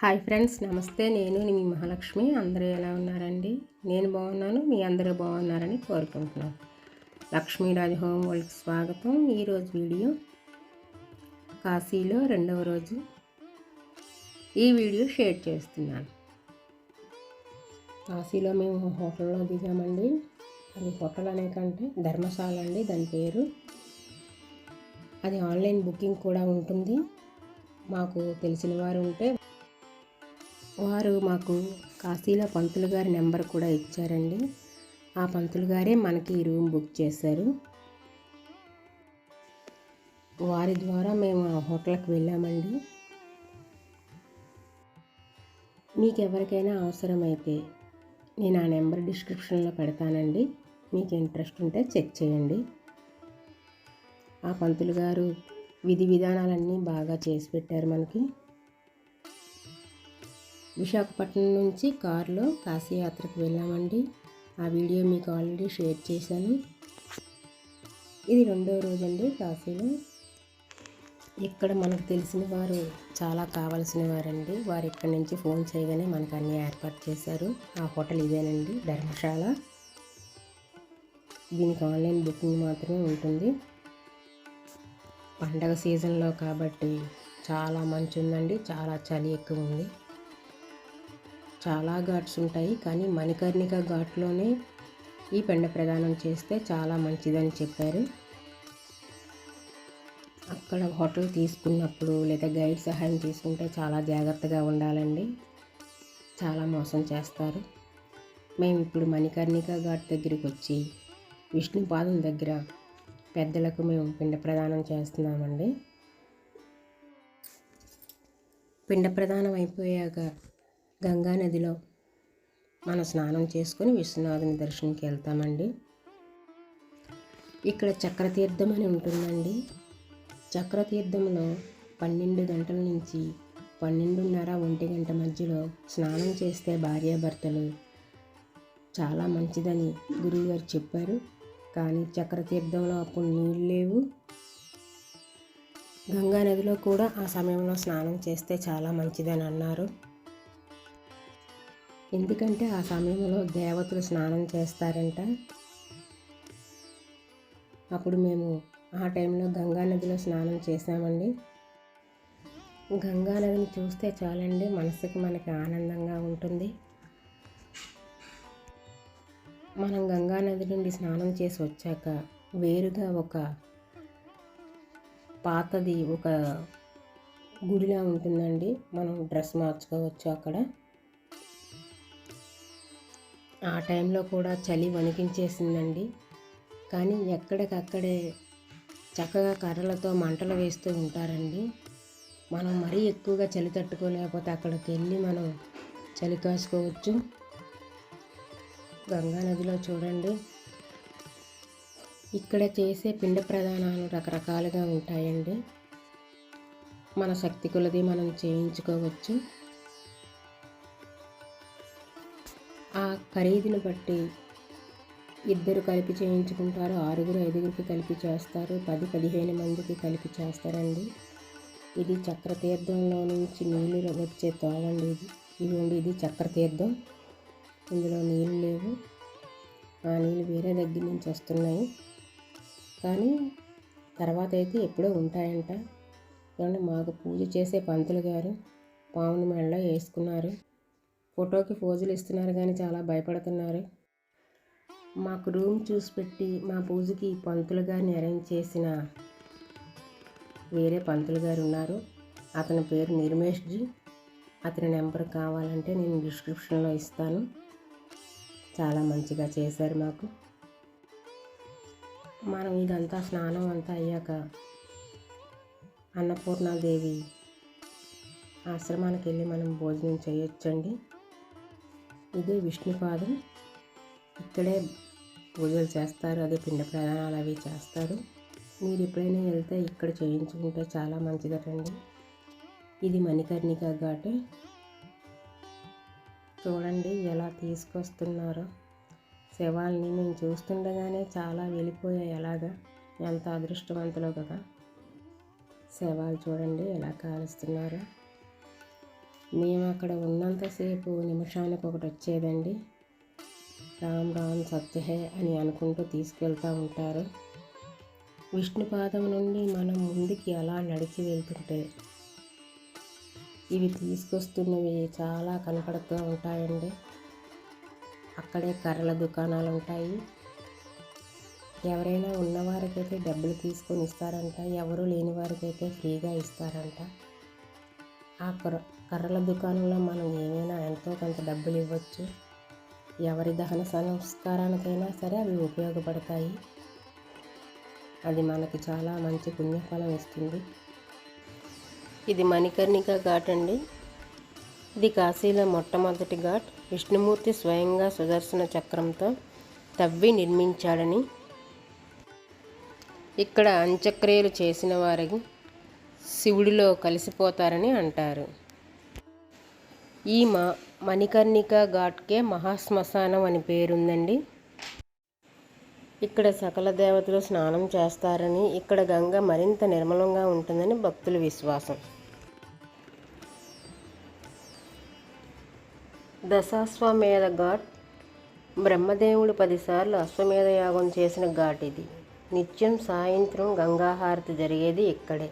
Hi friends నమస్తే. నేను మీ మహాలక్ష్మి. అందరూ ఎలా ఉన్నారండి? నేను బాగున్నాను మీ అందరూ బాగున్నారని కోరుకుంటున్నాను. లక్ష్మీరాజు హోమ్ వరల్డ్కి స్వాగతం. ఈరోజు వీడియో కాశీలో రెండవ రోజు. ఈ వీడియో షేర్ చేస్తున్నాను. కాశీలో మేము హోటల్లో దిగామండి. అది హోటల్ అనే కంటే ధర్మశాల అండి దాని పేరు. అది ఆన్లైన్ బుకింగ్ కూడా ఉంటుంది. మాకు తెలిసిన వారు ఉంటే వారు మాకు కాశీలో పంతులు గారి నెంబర్ కూడా ఇచ్చారండి. ఆ పంతులు గారే మనకి ఈ రూమ్ బుక్ చేశారు. వారి ద్వారా మేము ఆ హోటల్కి వెళ్ళామండి. మీకు ఎవరికైనా అవసరమైతే నేను ఆ నెంబర్ డిస్క్రిప్షన్లో పెడతానండి. మీకు ఇంట్రెస్ట్ ఉంటే చెక్ చేయండి. ఆ పంతులు గారు విధి విధానాలన్నీ బాగా చేసి పెట్టారు మనకి. విశాఖపట్నం నుంచి కారులో కాశీయాత్రకు వెళ్ళామండి. ఆ వీడియో మీకు ఆల్రెడీ షేర్ చేశాను. ఇది రెండో రోజు అండి కాశీలో. ఇక్కడ మనకు తెలిసిన వారు చాలా కావాల్సిన వారండి. వారు ఇక్కడి నుంచి ఫోన్ చేయగానే మనకు అన్నీ ఏర్పాటు చేశారు. ఆ హోటల్ ఇదేనండి ధర్మశాల. దీనికి ఆన్లైన్ బుకింగ్ మాత్రమే ఉంటుంది. పండగ సీజన్లో కాబట్టి చాలా మంచి ఉందండి చాలా చలి ఎక్కువ ఉంది. చాలా ఘాట్స్ ఉంటాయి కానీ మణికర్ణిక ఘాట్లోనే ఈ పెండ ప్రదానం చేస్తే చాలా మంచిదని చెప్పారు. అక్కడ హోటల్ తీసుకున్నప్పుడు లేదా గైడ్ సహాయం తీసుకుంటే చాలా జాగ్రత్తగా ఉండాలండి. చాలా మోసం చేస్తారు. మేము ఇప్పుడు మణికర్ణిక ఘాట్ దగ్గరికి వచ్చి విష్ణుపాదం దగ్గర పెద్దలకు మేము పిండ ప్రదానం చేస్తున్నామండి. పిండ ప్రదానం అయిపోయాక గంగా నదిలో మనం స్నానం చేసుకొని విశ్వనాథుని దర్శనంకి వెళ్తామండి. ఇక్కడ చక్రతీర్థం అని ఉంటుందండి. చక్రతీర్థంలో పన్నెండు గంటల నుంచి పన్నెండున్నర ఒంటి గంట మధ్యలో స్నానం చేస్తే భార్యాభర్తలు చాలా మంచిదని గురువుగారు చెప్పారు. కానీ చక్రతీర్థంలో అప్పుడు నీళ్ళు లేవు. గంగా నదిలో కూడా ఆ సమయంలో స్నానం చేస్తే చాలా మంచిదని అన్నారు. ఎందుకంటే ఆ సమయంలో దేవతలు స్నానం చేస్తారంట. అప్పుడు మేము ఆ టైంలో గంగా నదిలో స్నానం చేసామండి గంగా నదిని చూస్తే చాలండి మనసుకి మనకి ఆనందంగా ఉంటుంది. మనం గంగా నది నుండి స్నానం చేసి వచ్చాక వేరుగా ఒక పాతది ఒక గుడిలా ఉంటుందండి. మనం డ్రెస్ మార్చుకోవచ్చు అక్కడ. ఆ టైంలో కూడా చలి వణికించేసిందండి. కానీ ఎక్కడికక్కడే చక్కగా కర్రలతో మంటలు వేస్తూ ఉంటారండి. మనం మరీ ఎక్కువగా చలి తట్టుకోలేకపోతే అక్కడికి వెళ్ళి మనం చలి కాసుకోవచ్చు. గంగా నదిలో చూడండి. ఇక్కడ చేసే పిండ ప్రధానాలు రకరకాలుగా ఉంటాయండి. మన శక్తి కొలది మనం చేయించుకోవచ్చు. ఖరీదుని బట్టి ఇద్దరు కలిపి చేయించుకుంటారు. ఆరుగురు ఐదుగురికి కలిపి చేస్తారు. పది పదిహేను మందికి కలిపి చేస్తారండి. ఇది చక్రతీర్థంలో నుంచి నీళ్ళు వచ్చే తోవండి ఇది. ఇదిగోండి ఇది చక్రతీర్థం. ఇందులో నీళ్ళు లేవు. ఆ నీళ్ళు వేరే దగ్గర నుంచి వస్తున్నాయి. కానీ తర్వాత అయితే ఎప్పుడో ఉంటాయంట. ఏమంటే మాకు పూజ చేసే పంతులు గారు పావుని మెడలో వేసుకున్నారు. ఫోటోకి ఫోజులు ఇస్తున్నారు కానీ చాలా భయపడుతున్నారు. మాకు రూమ్ చూసి పెట్టి మా పూజకి పంతులు గారిని అరేంజ్ చేసిన వేరే పంతులు గారు ఉన్నారు. అతని పేరు నిర్మేష్జీ అతని నెంబర్ కావాలంటే నేను డిస్క్రిప్షన్లో ఇస్తాను. చాలా మంచిగా చేశారు మాకు. మనం ఇదంతా స్నానం అంతా అయ్యాక అన్నపూర్ణాదేవి ఆశ్రమానికి వెళ్ళి మనం భోజనం చేయొచ్చండి. ఇదే విష్ణుపాదం ఇక్కడే పూజలు చేస్తారు అదే పిండ ప్రధానాలు అవి చేస్తారు. మీరు ఎప్పుడైనా వెళ్తే ఇక్కడ చేయించుకుంటే చాలా మంచిదటండి. ఇది మణికర్ణిక ఘాట్. చూడండి ఎలా తీసుకొస్తున్నారో. శవాల్ని మేము చూస్తుండగానే చాలా వెళ్ళిపోయాయి ఎలాగా ఎంత అదృష్టవంతులో కదా. శవాలు చూడండి ఎలా కాలుస్తున్నారు. మేము అక్కడ ఉన్నంతసేపు నిమిషానికి ఒకటి వచ్చేదండి. రామ్ రామ్ సత్యహే అని అనుకుంటూ తీసుకెళ్తూ ఉంటారు. విష్ణుపాదం నుండి మనం ముందుకి అలా నడిచి వెళ్తుంటే ఇవి తీసుకొస్తున్నవి చాలా కనపడుతూ ఉంటాయండి. అక్కడే కర్రల దుకాణాలు ఉంటాయి. ఎవరైనా ఉన్నవారికైతే డబ్బులు తీసుకొని ఇస్తారంట ఎవరు లేని వారికైతే ఫ్రీగా ఇస్తారంట. ఆ కర్ర కర్రల దుకాణంలో మనం ఏమైనా ఎంతో కొంత డబ్బులు ఇవ్వచ్చు ఎవరి దహన సంస్కారానికైనా సరే అవి ఉపయోగపడతాయి. అది మనకి చాలా మంచి పుణ్యఫలం ఇస్తుంది. ఇది మణికర్ణిక ఘాట్ అండి. ఇది కాశీలో మొట్టమొదటి ఘాట్. విష్ణుమూర్తి స్వయంగా సుదర్శన చక్రంతో తవ్వి నిర్మించాడని. ఇక్కడ అంత్యక్రియలు చేసిన వారికి శివుడిలో కలిసిపోతారని అంటారు. ఈ మ మణికర్ణిక ఘాట్కే మహాశ్మశానం అని పేరుందండి. ఇక్కడ సకల దేవతలు స్నానం చేస్తారని ఇక్కడ గంగ మరింత నిర్మలంగా ఉంటుందని భక్తుల విశ్వాసం. దశాశ్వమేధ ఘాట్ బ్రహ్మదేవుడు పదిసార్లు అశ్వమేధ యాగం చేసిన ఘాట్ ఇది. నిత్యం సాయంత్రం గంగాహారతి జరిగేది ఇక్కడే.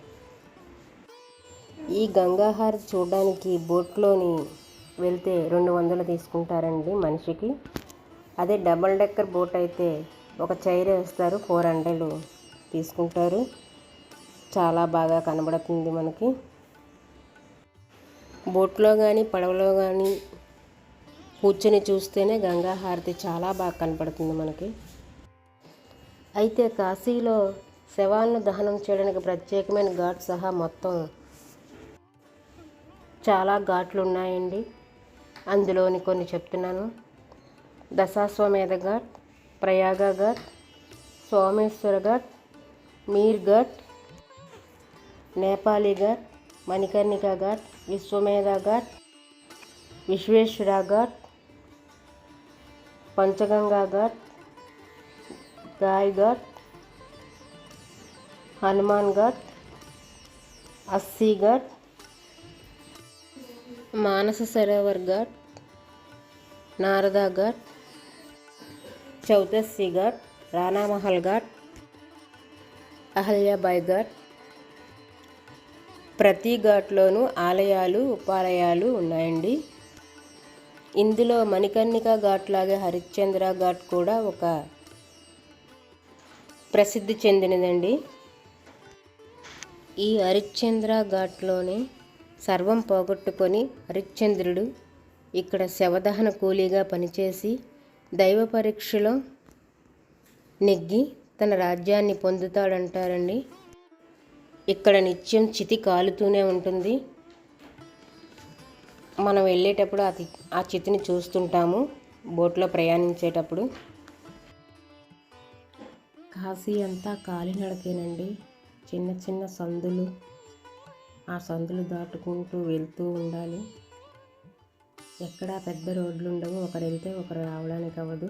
ఈ గంగాహారతి చూడడానికి బోట్లోని వెళ్తే రెండు వందలు తీసుకుంటారండి మనిషికి. అదే డబల్ డెక్కర్ బోట్ అయితే ఒక చైర్ వేస్తారు ఫోర్ హండ్రెడ్ తీసుకుంటారు. చాలా బాగా కనబడుతుంది మనకి. బోట్లో కానీ పడవలో కానీ కూర్చొని చూస్తేనే గంగాహారతి చాలా బాగా కనపడుతుంది మనకి. అయితే కాశీలో శవాలను దహనం చేయడానికి ప్రత్యేకమైన ఘాట్ సహా మొత్తం చాలా ఘాట్లు ఉన్నాయండి అందులోని కొన్ని చెప్తున్నాను. దశాశ్వమేధ ఘాట్ ప్రయాగ ఘాట్ సోమేశ్వర ఘాట్ మీర్ ఘాట్ నేపాలీ ఘాట్ మణికర్ణిక ఘాట్ విశ్వమేధ ఘాట్ విశ్వేశ్వర ఘాట్ పంచగంగా ఘాట్ గాయ్ ఘాట్ హనుమాన్ ఘాట్ అస్సీ ఘాట్ మానస సరోవర్ ఘాట్ నారదా ఘాట్ చౌదస్సి ఘాట్ రాణామహల్ ఘాట్ అహల్యాబాయ్ ఘాట్. ప్రతి ఘాట్లోనూ ఆలయాలు ఉపాలయాలు ఉన్నాయండి. ఇందులో మణికర్ణిక ఘాట్ లాగే హరిశ్చంద్ర ఘాట్ కూడా ఒక ప్రసిద్ధి చెందినదండి. ఈ హరిశ్చంద్ర ఘాట్లోనే సర్వం పోగొట్టుకొని హరిశ్చంద్రుడు ఇక్కడ శవదహన కూలీగా పనిచేసి దైవ పరీక్షలో నెగ్గి తన రాజ్యాన్ని పొందుతాడంటారండి. ఇక్కడ నిత్యం చితి కాలుతూనే ఉంటుంది. మనం వెళ్ళేటప్పుడు అది ఆ చితిని చూస్తుంటాము బోట్లో ప్రయాణించేటప్పుడు. కాశీ అంతా కాలినడకేనండి. చిన్న చిన్న సందులు ఆ సందులు దాటుకుంటూ వెళ్తూ ఉండాలి. ఎక్కడా పెద్ద రోడ్లు ఉండవు ఒకరు వెళ్తే ఒకరు రావడానికి అవ్వదు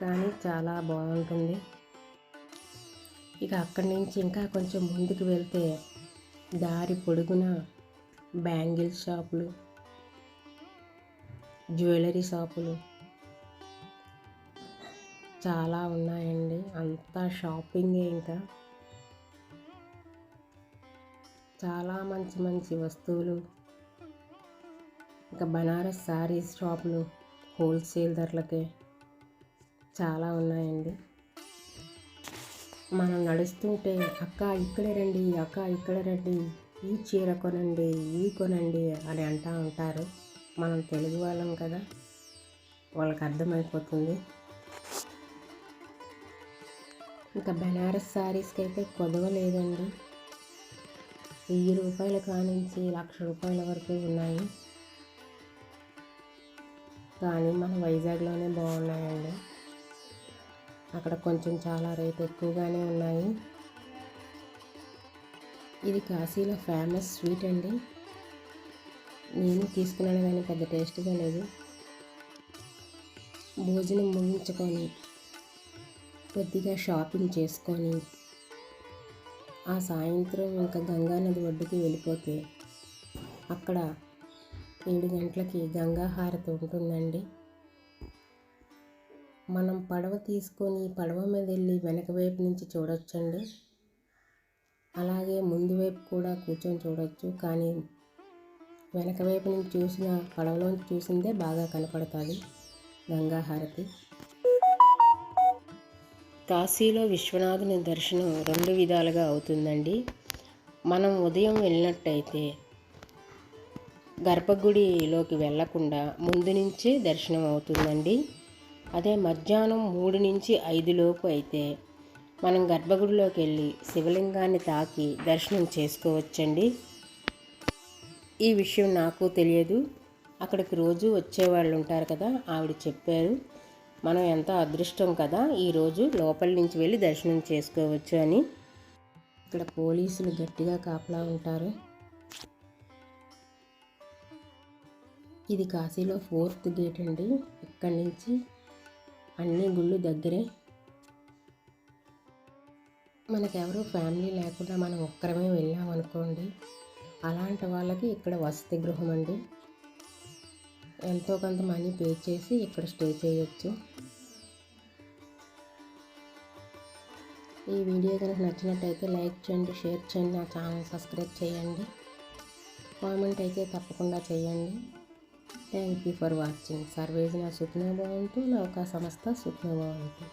కానీ చాలా బాగుంటుంది ఇక అక్కడి నుంచి ఇంకా కొంచెం ముందుకు వెళ్తే దారి పొడుగున బ్యాంగిల్ షాపులు జ్యువెలరీ షాపులు చాలా ఉన్నాయండి. అంతా షాపింగే ఇంకా. చాలా మంచి మంచి వస్తువులు. ఇంకా బనారస్ శారీస్ షాపులు హోల్సేల్ ధరలకే చాలా ఉన్నాయండి. మనం నడుస్తుంటే అక్క ఇక్కడే రండి అక్క ఇక్కడ రండి ఈ చీర కొనండి ఈ కొనండి అని అంటూ ఉంటారు. మనం తెలుగు వాళ్ళం కదా వాళ్ళకి అర్థమైపోతుంది. ఇంకా బెనారస్ శారీస్కి అయితే కొదవ లేదండి వెయ్యి రూపాయల కానించి లక్ష రూపాయల వరకు ఉన్నాయి. కానీ మన వైజాగ్లోనే బాగున్నాయండి. అక్కడ కొంచెం చాలా రేట్ ఎక్కువగానే ఉన్నాయి. ఇది కాశీలో ఫేమస్ స్వీట్ అండి. నేను తీసుకున్నాను కానీ పెద్ద టేస్ట్గా లేదు. భోజనం ముగించుకొని కొద్దిగా షాపింగ్ చేసుకొని ఆ సాయంత్రం ఇంకా గంగానది ఒడ్డుకి వెళ్ళిపోతే అక్కడ ఏడు గంటలకి గంగాహారతి ఉంటుందండి. మనం పడవ తీసుకొని పడవ మీద వెళ్ళి వెనక వైపు నుంచి చూడొచ్చండి. అలాగే ముందు వైపు కూడా కూర్చొని చూడొచ్చు. కానీ వెనక వైపు నుంచి చూసిన పడవలోంచి చూసిందే బాగా కనపడుతుంది గంగాహారతి. కాశీలో విశ్వనాథుని దర్శనం రెండు విధాలుగా అవుతుందండి. మనం ఉదయం వెళ్ళినట్టయితే గర్భగుడిలోకి వెళ్ళకుండా ముందు నుంచే దర్శనం అవుతుందండి. అదే మధ్యాహ్నం మూడు నుంచి ఐదు లోపు అయితే మనం గర్భగుడిలోకి వెళ్ళి శివలింగాన్ని తాకి దర్శనం చేసుకోవచ్చండి. ఈ విషయం నాకు తెలియదు. అక్కడికి రోజు వచ్చేవాళ్ళు ఉంటారు కదా ఆవిడ చెప్పారు. మనం ఎంతో అదృష్టం కదా ఈరోజు లోపల నుంచి వెళ్ళి దర్శనం చేసుకోవచ్చు అని. ఇక్కడ పోలీసులు గట్టిగా కాపలా ఉంటారు. ఇది కాశీలో ఫోర్త్ గేట్ అండి. ఇక్కడి నుంచి అన్ని గుళ్ళు దగ్గరే. మనకెవరూ ఫ్యామిలీ లేకుండా మనం ఒక్కరమే వెళ్ళామనుకోండి అలాంటి వాళ్ళకి ఇక్కడ వసతి గృహం అండి. ఎంతో కొంత మనీ పే చేసి ఇక్కడ స్టే చేయొచ్చు. ఈ వీడియో కనుక నచ్చినట్టయితే లైక్ చేయండి షేర్ చేయండి నా ఛానల్ సబ్స్క్రైబ్ చేయండి. కామెంట్ అయితే తప్పకుండా చేయండి. థ్యాంక్ యూ ఫర్ వాచింగ్ సర్వేజ్ నా సుఖ్న భవంతు ఒక సంస్థ సుఖ్న భవంతు.